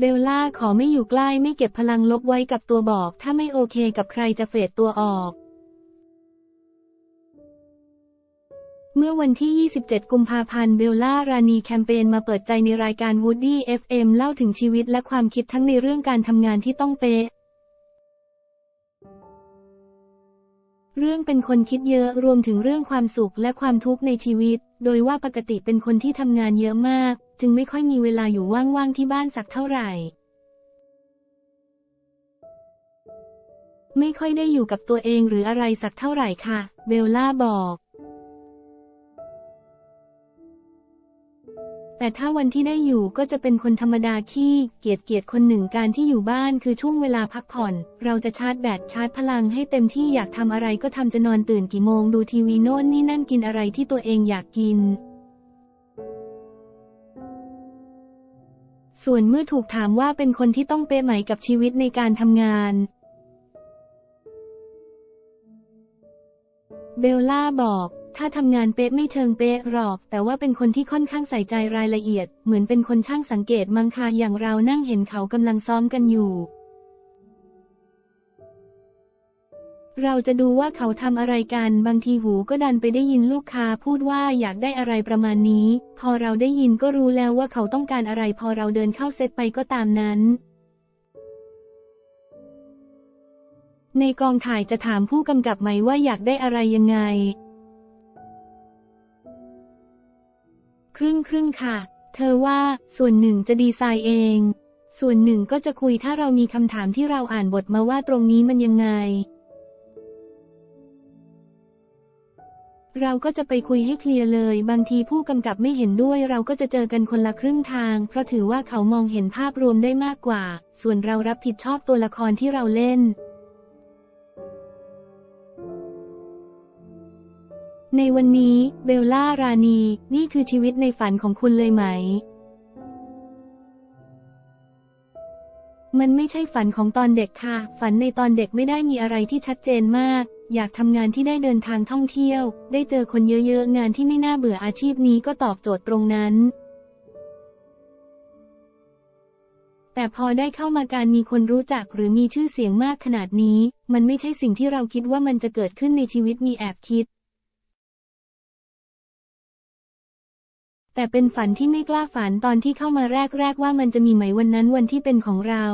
เบลล่าขอไม่อยู่ใกล้ไม่เก็บพลังลบไว้กับตัวบอก ถ้าไม่โอเคกับใครจะเฟดตัวออก เมื่อวันที่ 27 กุมภาพันธ์เบลล่ารานีแคมเปญมาเปิดใจในรายการ Woody FM เล่าถึงชีวิตและความคิดทั้งในเรื่องการทำงานที่ต้องเป๊ะเรื่องเป็นคนคิดเยอะรวมถึงเรื่องความสุขและความทุกข์ในชีวิต โดยว่าปกติเป็นคนที่ทำงานเยอะมาก จึงไม่ค่อยมีเวลาอยู่ว่างๆที่บ้านสักเท่าไหร่ ไม่ค่อยได้อยู่กับตัวเองหรืออะไรสักเท่าไหร่ค่ะ เบลล่าบอก แต่ถ้าวันที่ได้อยู่ก็จะเป็นคนธรรมดาขี้เกียจเกียจคนหนึ่งการที่อยู่บ้านคือช่วงเวลาพักผ่อน เราจะชาร์จแบตชาร์จพลังให้เต็มที่อยากทำอะไรก็ทำจะนอนตื่นกี่โมงดูทีวีโน่นนี่นั่นกินอะไรที่ตัวเองอยากกิน ส่วนเมื่อถูกถามว่าเป็นคนที่ต้องเป๊ะไหมกับชีวิตในการทำงาน เบลล่าบอก ถ้าทำงานเป๊ะไม่เชิงเป๊ะหรอก แต่ว่าเป็นคนที่ค่อนข้างใส่ใจรายละเอียด เหมือนเป็นคนช่างสังเกตมังคาอย่างเรานั่งเห็นเขากำลังซ้อมกันอยู่ เราจะดูว่าเขาทำอะไรกัน บางทีหูก็ดันไปได้ยินลูกค้าพูดว่าอยากได้อะไรประมาณนี้ พอเราได้ยินก็รู้แล้วว่าเขาต้องการอะไร พอเราเดินเข้าเซตไปก็ตามนั้น ในกองถ่ายจะถามผู้กำกับไหมว่าอยากได้อะไรยังไง ครึ่งครึ่งค่ะ เธอว่าส่วนหนึ่งจะดีไซน์เอง ส่วนหนึ่งก็จะคุยถ้าเรามีคำถามที่เราอ่านบทมาว่าตรงนี้มันยังไง เราก็จะไปคุยให้เคลียร์เลย บางทีผู้กำกับไม่เห็นด้วยเราก็จะเจอกันคนละครึ่งทาง เพราะถือว่าเขามองเห็นภาพรวมได้มากกว่า ส่วนเรารับผิดชอบตัวละครที่เราเล่น ในวันนี้เบลล่ารานีนี่คือชีวิตในฝันของคุณเลยไหม มันไม่ใช่ฝันของตอนเด็กค่ะ ฝันในตอนเด็กไม่ได้มีอะไรที่ชัดเจนมาก อยากทำงานที่ได้เดินทางท่องเที่ยว ได้เจอคนเยอะๆ งานที่ไม่น่าเบื่ออาชีพนี้ก็ตอบโจทย์ตรงนั้น แต่พอได้เข้ามาการมีคนรู้จักหรือมีชื่อเสียงมากขนาดนี้ มันไม่ใช่สิ่งที่เราคิดว่ามันจะเกิดขึ้นในชีวิตมีแอบคิด แต่เป็นฝันที่ไม่กล้าฝันตอนที่เข้ามาแรกๆว่ามันจะมีไหมวันนั้นวันที่เป็นของเรา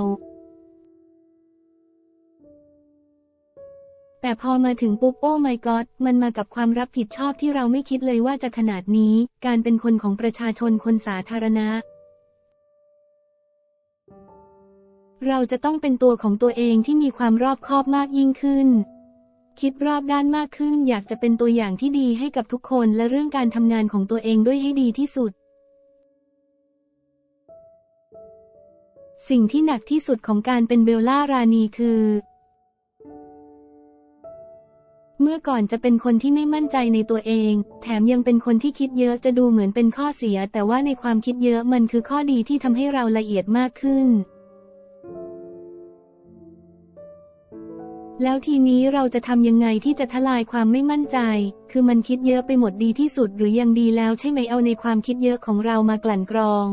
พอมาถึงปุ๊บโอ้ my god มันมากับความรับผิดชอบที่เราไม่คิดเลยว่าจะขนาดนี้ การเป็นคนของประชาชนคนสาธารณะ เราจะต้องเป็นตัวของตัวเองที่มีความรอบคอบมากยิ่งขึ้น คิดรอบด้านมากขึ้น อยากจะเป็นตัวอย่างที่ดีให้กับทุกคนและเรื่องการทำงานของตัวเองด้วยให้ดีที่สุดสิ่งที่หนักที่สุดของการเป็นเบลล่ารานีคือ เมื่อก่อนจะเป็นคนที่ไม่มั่นใจในตัวเอง แถมยังเป็นคนที่คิดเยอะจะดูเหมือนเป็นข้อเสีย แต่ว่าในความคิดเยอะมันคือข้อดีที่ทำให้เราละเอียดมากขึ้น แล้วทีนี้เราจะทำยังไงที่จะทลายความไม่มั่นใจ คือมันคิดเยอะไปหมดดีที่สุดหรือยังดีแล้วใช่ไหมเอาในความคิดเยอะของเรามากลั่นกรอง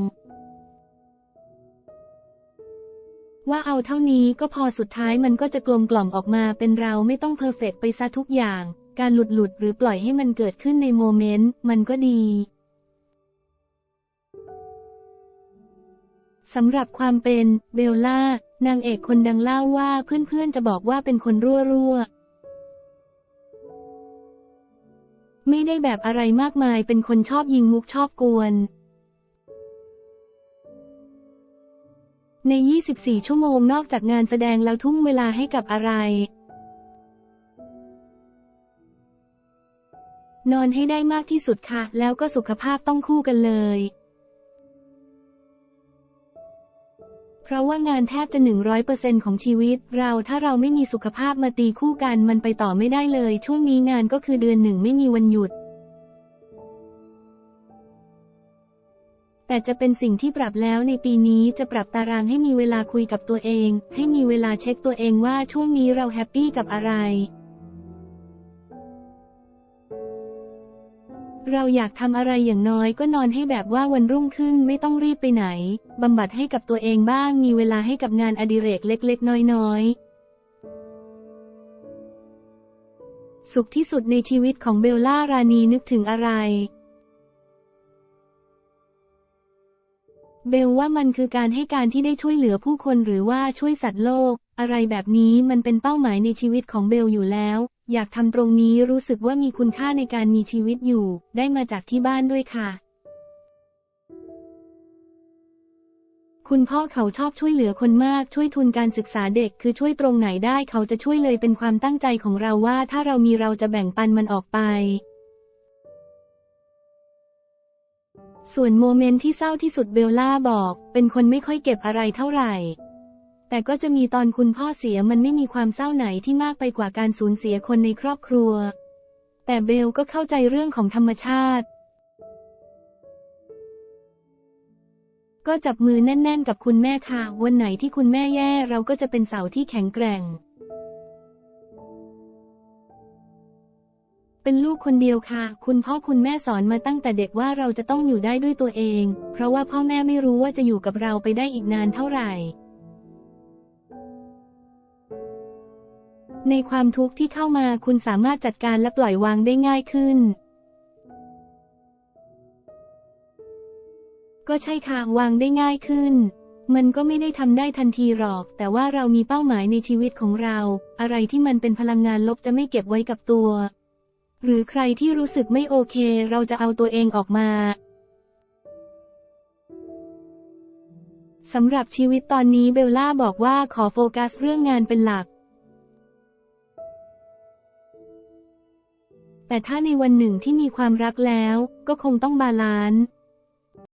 ว่าเอาเท่านี้ก็พอสุดท้ายมันก็จะกลมกล่อมออกมาเป็นเราไม่ต้องเพอร์เฟกไปซะทุกอย่าง การหลุดหลุดหรือปล่อยให้มันเกิดขึ้นในโมเมนต์มันก็ดีสำหรับความเป็นเบลล่า นางเอกคนดังเล่าว่าเพื่อนๆจะบอกว่าเป็นคนรั่วรั่วไม่ได้แบบอะไรมากมายเป็นคนชอบยิงมุกชอบกวน ใน 24 ชั่วโมงนอกจากงานแสดงแล้วทุ่มเวลาให้กับอะไร นอนให้ได้มากที่สุดค่ะ แล้วก็สุขภาพต้องคู่กันเลย เพราะว่างานแทบจะ100%ของชีวิต เราถ้าเราไม่มีสุขภาพมาตีคู่กันมันไปต่อไม่ได้เลย ช่วงนี้งานก็คือเดือนหนึ่งไม่มีวันหยุด แต่จะเป็นสิ่งที่ปรับแล้วในปีนี้จะปรับตารางให้มีเวลาคุยกับตัวเอง ให้มีเวลาเช็คตัวเองว่าช่วงนี้เราแฮปปี้กับอะไร เราอยากทำอะไรอย่างน้อยก็นอนให้แบบว่าวันรุ่งขึ้นไม่ต้องรีบไปไหนบำบัดให้กับตัวเองบ้าง มีเวลาให้กับงานอดิเรกเล็ก ๆ น้อยๆสุขที่สุดในชีวิตของเบลล่ารานีนึกถึงอะไร เบลว่ามันคือการให้การที่ได้ช่วยเหลือผู้คนหรือว่าช่วยสัตว์โลก อะไรแบบนี้มันเป็นเป้าหมายในชีวิตของเบลอยู่แล้ว อยากทำตรงนี้รู้สึกว่ามีคุณค่าในการมีชีวิตอยู่ ได้มาจากที่บ้านด้วยค่ะ คุณพ่อเขาชอบช่วยเหลือคนมากช่วยทุนการศึกษาเด็กคือช่วยตรงไหนได้เขาจะช่วยเลยเป็นความตั้งใจของเราว่า ถ้าเรามีเราจะแบ่งปันมันออกไป ส่วนโมเมนต์ที่เศร้าที่สุดเบลล่าบอก เป็นคนไม่ค่อยเก็บอะไรเท่าไหร่ แต่ก็จะมีตอนคุณพ่อเสียมันไม่มีความเศร้าไหนที่มากไปกว่าการสูญเสียคนในครอบครัว แต่เบลก็เข้าใจเรื่องของธรรมชาติ ก็จับมือแน่น ๆ กับคุณแม่ค่ะ วันไหนที่คุณแม่แย่เราก็จะเป็นเสาที่แข็งแกร่ง เป็นลูกคนเดียวค่ะ คุณพ่อคุณแม่สอนมาตั้งแต่เด็กว่าเราจะต้องอยู่ได้ด้วยตัวเอง เพราะว่าพ่อแม่ไม่รู้ว่าจะอยู่กับเราไปได้อีกนานเท่าไหร่ ในความทุกข์ที่เข้ามาคุณสามารถจัดการและปล่อยวางได้ง่ายขึ้น ก็ใช่ค่ะวางได้ง่ายขึ้นมันก็ไม่ได้ทำได้ทันทีหรอก แต่ว่าเรามีเป้าหมายในชีวิตของเรา อะไรที่มันเป็นพลังงานลบจะไม่เก็บไว้กับตัว หรือใครที่รู้สึกไม่โอเค เราจะเอาตัวเองออกมาสำหรับชีวิตตอนนี้เบลล่าบอกว่าขอโฟกัสเรื่องงานเป็นหลัก แต่ถ้าในวันหนึ่งที่มีความรักแล้ว ก็คงต้องบาลานซ์